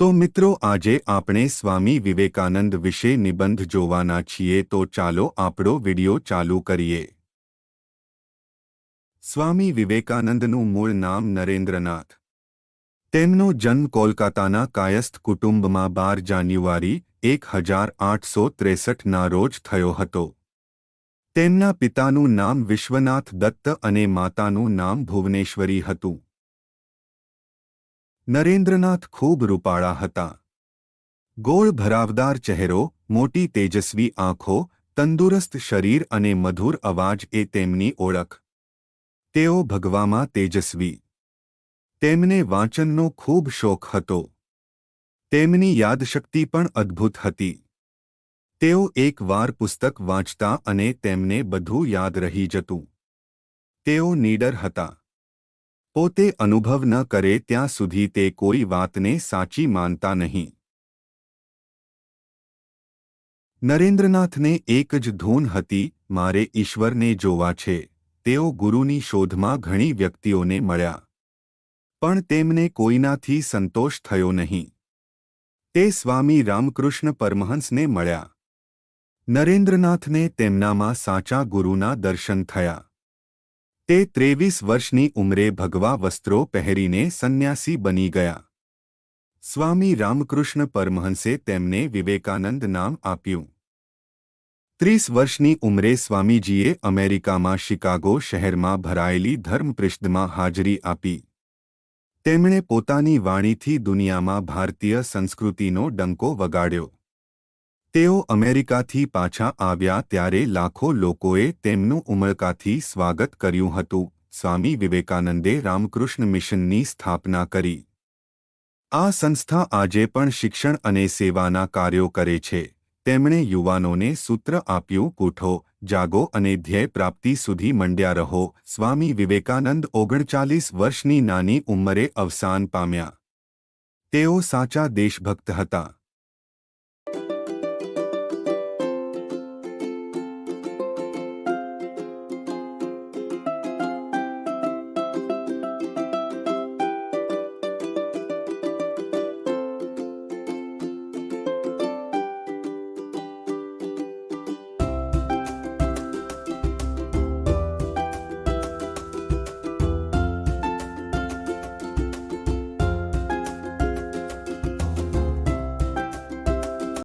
તો મિત્રો, આજે આપણે સ્વામી વિવેકાનંદ વિશે નિબંધ જોવાના છીએ. તો ચાલો આપણો વિડિયો ચાલુ કરીએ. સ્વામી વિવેકાનંદનું મૂળ નામ નરેન્દ્રનાથ. તેમનો જન્મ કોલકાતાના કાયસ્થ કુટુંબમાં બાર જાન્યુઆરી એક હજાર આઠસો ત્રેસઠના રોજ થયો હતો. તેમના પિતાનું નામ વિશ્વનાથ દત્ત અને માતાનું નામ ભુવનેશ્વરી હતું. નરેન્દ્રનાથ ખૂબ રૂપાળા હતા. ગોળ ભરાવદાર ચહેરો, મોટી તેજસ્વી આંખો, તંદુરસ્ત શરીર અને મધુર અવાજ એ તેમની ઓળખ. તેઓ ભગવામાં તેજસ્વી. તેમને વાંચનનો ખૂબ શોખ હતો. તેમની યાદશક્તિ પણ અદ્ભુત હતી. તેઓ એકવાર પુસ્તક વાંચતા અને તેમને બધું યાદ રહી જતું. તેઓ નીડર હતા. પોતે અનુભવ ન કરે ત્યાં સુધી તે કોઈ વાતને સાચી માનતા નહીં નરેન્દ્રનાથને એક જ ધૂન હતી મારે ઈશ્વરને જોવા છે તેઓ ગુરુની શોધમાં ઘણી વ્યક્તિઓને મળ્યા પણ તેમને કોઈનાથી સંતોષ થયો નહીં તે સ્વામી રામકૃષ્ણ પરમહંસને મળ્યા નરેન્દ્રનાથને તેમનામાં સાચા ગુરુના દર્શન થયા તે ત્રેવીસ વર્ષની ઉંમરે ભગવા વસ્ત્રો પહેરીને સંન્યાસી બની ગયા. સ્વામી રામકૃષ્ણ પરમહંસે તેમને વિવેકાનંદ નામ આપ્યું. ત્રીસ વર્ષની ઉંમરે સ્વામીજીએ અમેરિકામાં શિકાગો શહેરમાં ભરાયેલી ધર્મપૃષ્ઠમાં હાજરી આપી. તેમણે પોતાની વાણીથી દુનિયામાં ભારતીય સંસ્કૃતિનો ડંકો વગાડ્યો. તેઓ અમેરિકાથી પાછા આવ્યા ત્યારે લાખો લોકોએ તેમનું ઉમળકાથી સ્વાગત કર્યું હતું. સ્વામી વિવેકાનંદે રામકૃષ્ણ મિશનની સ્થાપના કરી. આ સંસ્થા આજે પણ શિક્ષણ અને સેવાના કાર્યો કરે છે. તેમણે યુવાનોને સૂત્ર આપ્યું કૂઠો જાગો અને ધ્યેય પ્રાપ્તિ સુધી મંડ્યા રહો. સ્વામી વિવેકાનંદ ઓગણચાલીસ વર્ષની નાની ઉંમરે અવસાન પામ્યા. તેઓ સાચા દેશભક્ત હતા.